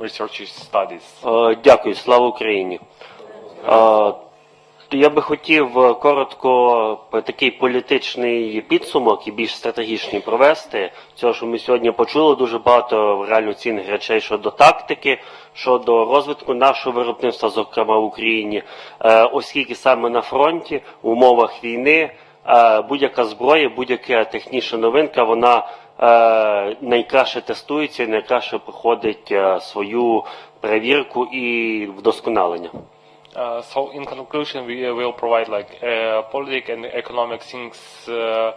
research studies. Е, Дякую, слава Україні. Е, Я би хотів е, коротко такий політичний підсумок і більш стратегічний провести. Цього, що ми сьогодні почули, дуже багато реально цінних речей щодо тактики, щодо розвитку нашого виробництва, зокрема в Україні, оскільки саме на фронті, в умовах війни, будь-яка зброя, будь-яка технічна новинка, вона найкраще тестується найкраще проходить е, свою перевірку і вдосконалення. Uh, so in conclusion, we uh, will provide like uh, political and economic things uh,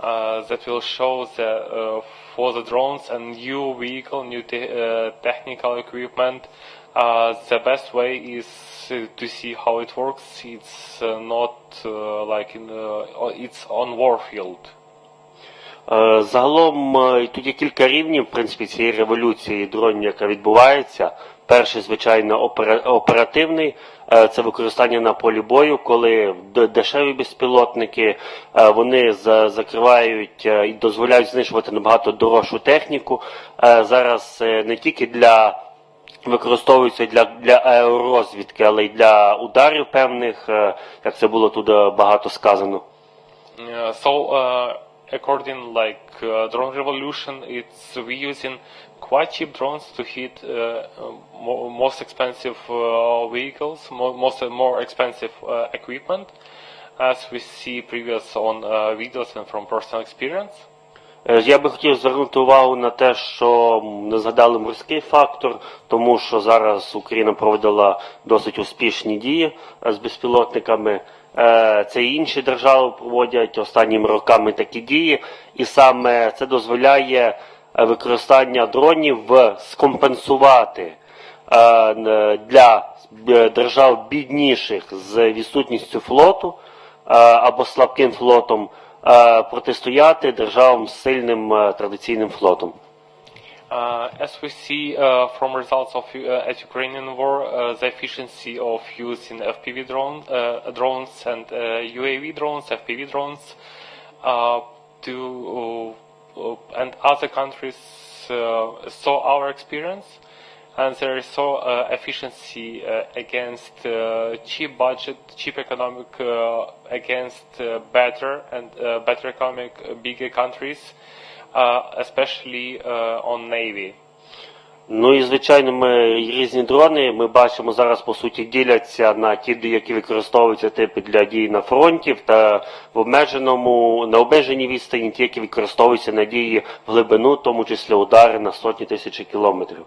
uh, that will show that uh, for the drones and new vehicle, new te- uh, technical equipment, uh, the best way is uh, to see how it works. It's uh, not uh, like in uh, it's on war field. Е, Загалом е, тут є кілька рівнів, в принципі, цієї революції дронів, яка відбувається. Перший, звичайно, опера- оперативний е, це використання на полі бою, коли дешеві безпілотники вони закривають і дозволяють знищувати набагато дорожчу техніку. Зараз не тільки для використовуються для, для аеророзвідки, але й для ударів певних, як це було тут багато сказано. So, uh, according like uh, drone revolution, it's we using quite cheap drones to hit uh, mo- most expensive uh, vehicles, mo- most more expensive uh, equipment, as we see previous on uh, videos and from personal experience. Е, Я би хотів звернути увагу на те, що не згадали морський фактор, тому що зараз Україна проводила досить успішні дії е, з безпілотниками. Е, Це інші держави проводять останніми роками такі дії, і саме це дозволяє е, використання дронів скомпенсувати е, для держав бідніших з відсутністю флоту або слабким флотом протистояти державам з сильним традиційним флотом. Uh, as we see uh, from results of uh, at Ukrainian war, the efficiency of using FPV drone, drones and UAV drones, FPV drones, to and other countries saw our experience, and there is so uh, efficiency uh, against uh, cheap budget, cheap economic against better and better economic bigger countries especially uh, on Navy. Ну і звичайно, ми різні дрони. Ми бачимо зараз по суті діляться на ті, які використовуються типи для дій на фронті та в обмеженому на обмеженій відстані, ті, які використовуються на дії в глибину, в тому числі удари на сотні тисячі кілометрів.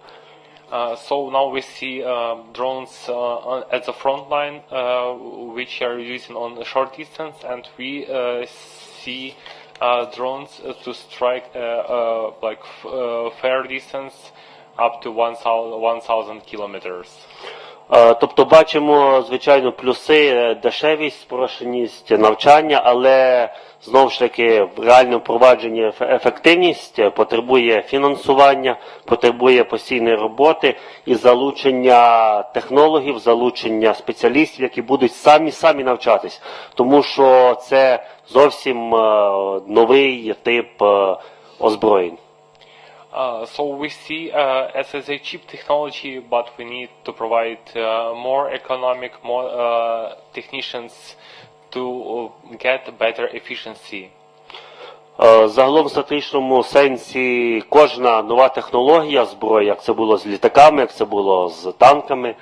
Uh, so now we see uh, drones uh, at the front line, uh, which are using on a short distance, and we uh, see uh, drones uh, to strike uh, uh, like uh, fair distance up to 1,000 1,000 kilometers. Е, Тобто бачимо, звичайно, плюси, е, дешевість, спрощеність навчання, але знову ж таки реальне впровадження еф- ефективність е, потребує фінансування, потребує постійної роботи і залучення технологів, залучення спеціалістів, які будуть самі самі навчатись, тому що це зовсім новий тип озброєнь. Uh, so we see uh, as a cheap technology, but we need to provide uh, more economic, more technicians to get better efficiency. Е, Загалом в стратегічному сенсі кожна нова технологія зброї, як це було з літаками, як це було з танками, е,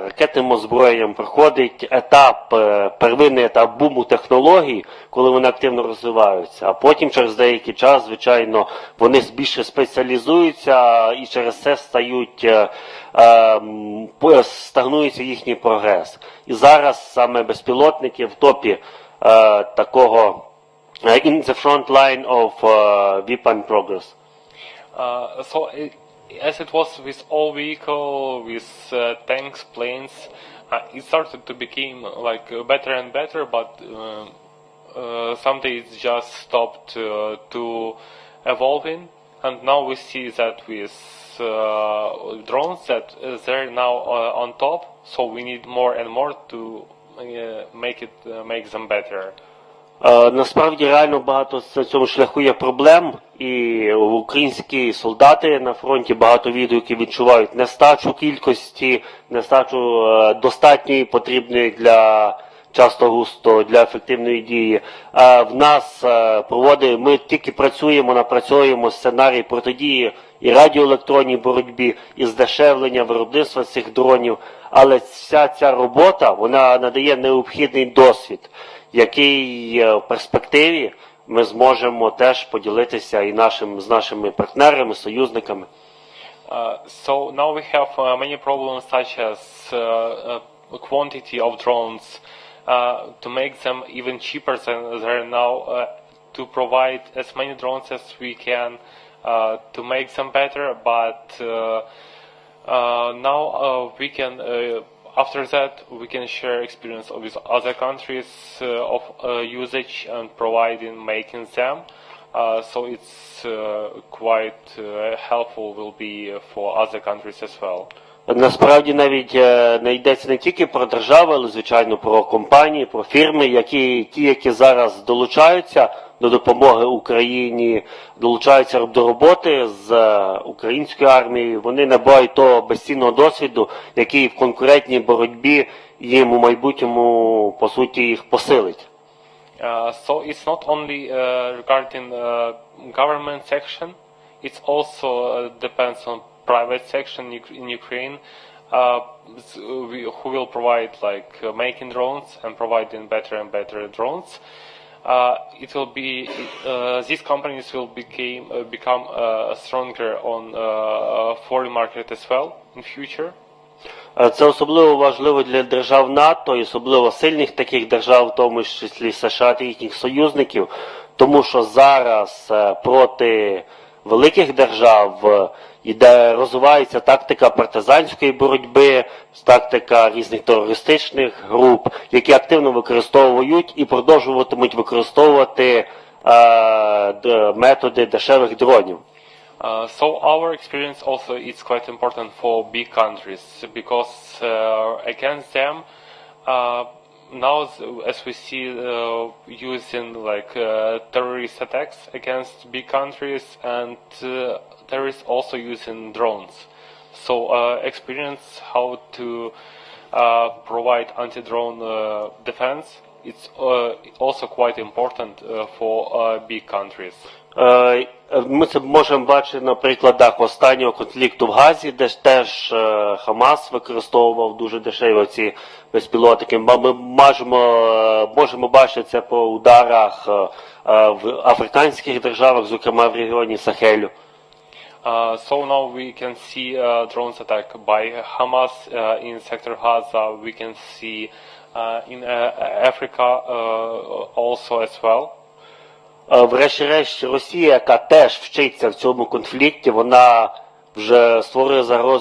ракетним озброєнням проходить етап, е, первинний етап буму технологій, коли вони активно розвиваються. А потім через деякий час, звичайно, вони більше спеціалізуються і через це стають е, е, м, по- стагнується їхній прогрес. І зараз саме безпілотники в топі такого. In the front line of uh, weapon progress. Uh, so it, as it was with all vehicle, with uh, tanks, planes, uh, it started to become like better and better, but uh, someday it just stopped to evolving, and now we see that with uh, drones that uh, they're now uh, on top, so we need more and more to make it make them better. Е, Насправді реально багато на цьому шляху є проблем, і українські солдати на фронті багато відгуків відчувають нестачу кількості, нестачу е, достатньої потрібної для часто густо для ефективної дії. Е, В нас проводить, ми тільки працюємо, напрацьовуємо сценарій протидії і радіоелектронній боротьбі, і здешевлення виробництва цих дронів. Але вся ця робота вона надає необхідний досвід, який е, в перспективі ми зможемо теж поділитися і нашим з нашими партнерами, союзниками. Uh, so now we have uh, many problems such as uh, uh, quantity of drones uh, to make them even cheaper than they are now uh, to provide as many drones as we can uh, to make them better but uh, uh, now uh, we can uh, after that we can share experience with other countries uh, of uh, usage and providing making them uh, so it's uh, quite uh, helpful will be for other countries as well. Насправді навіть е, не йдеться не тільки про держави, але звичайно про компанії, про фірми, які ті, які зараз долучаються до допомоги Україні, долучаються до роботи з е, українською армією. Вони набувають того безцінного досвіду, який в конкурентній боротьбі їм у майбутньому по суті їх посилить. Uh, so it's not only uh, regarding uh, government section, it also uh, depends on private section in Ukraine, uh, who will provide like uh, making drones and providing better and better drones. Uh, it will be uh, these companies will became uh, become stronger on foreign market as well in future. Е, Це особливо важливо для держав НАТО і особливо сильних таких держав, в тому числі США та їхніх союзників, тому що зараз е, проти великих держав е, йде розвивається тактика партизанської боротьби, тактика різних терористичних груп, які активно використовують і продовжуватимуть використовувати е, методи дешевих дронів. Uh, so our experience also is quite important for big countries because uh, against them uh, now as we see uh, using like uh, terrorist attacks against big countries and uh, terrorists also using drones. So uh, experience how to provide anti-drone defense. It's uh, also quite important uh, for uh, big countries. Е, Ми це можемо бачити на прикладах останнього конфлікту в Газі, де ж теж е, Хамас використовував дуже дешеві ці безпілотники. Ми можемо, е, можемо бачити це по ударах е, е, в африканських державах, зокрема в регіоні Сахелю. Uh, so now we can see uh, drones attack by Hamas uh, in sector Gaza. We can see uh, in uh, Africa uh, also as well. Е, Врешті-решт, Росія, яка теж вчиться в цьому конфлікті, вона вже створює загрозу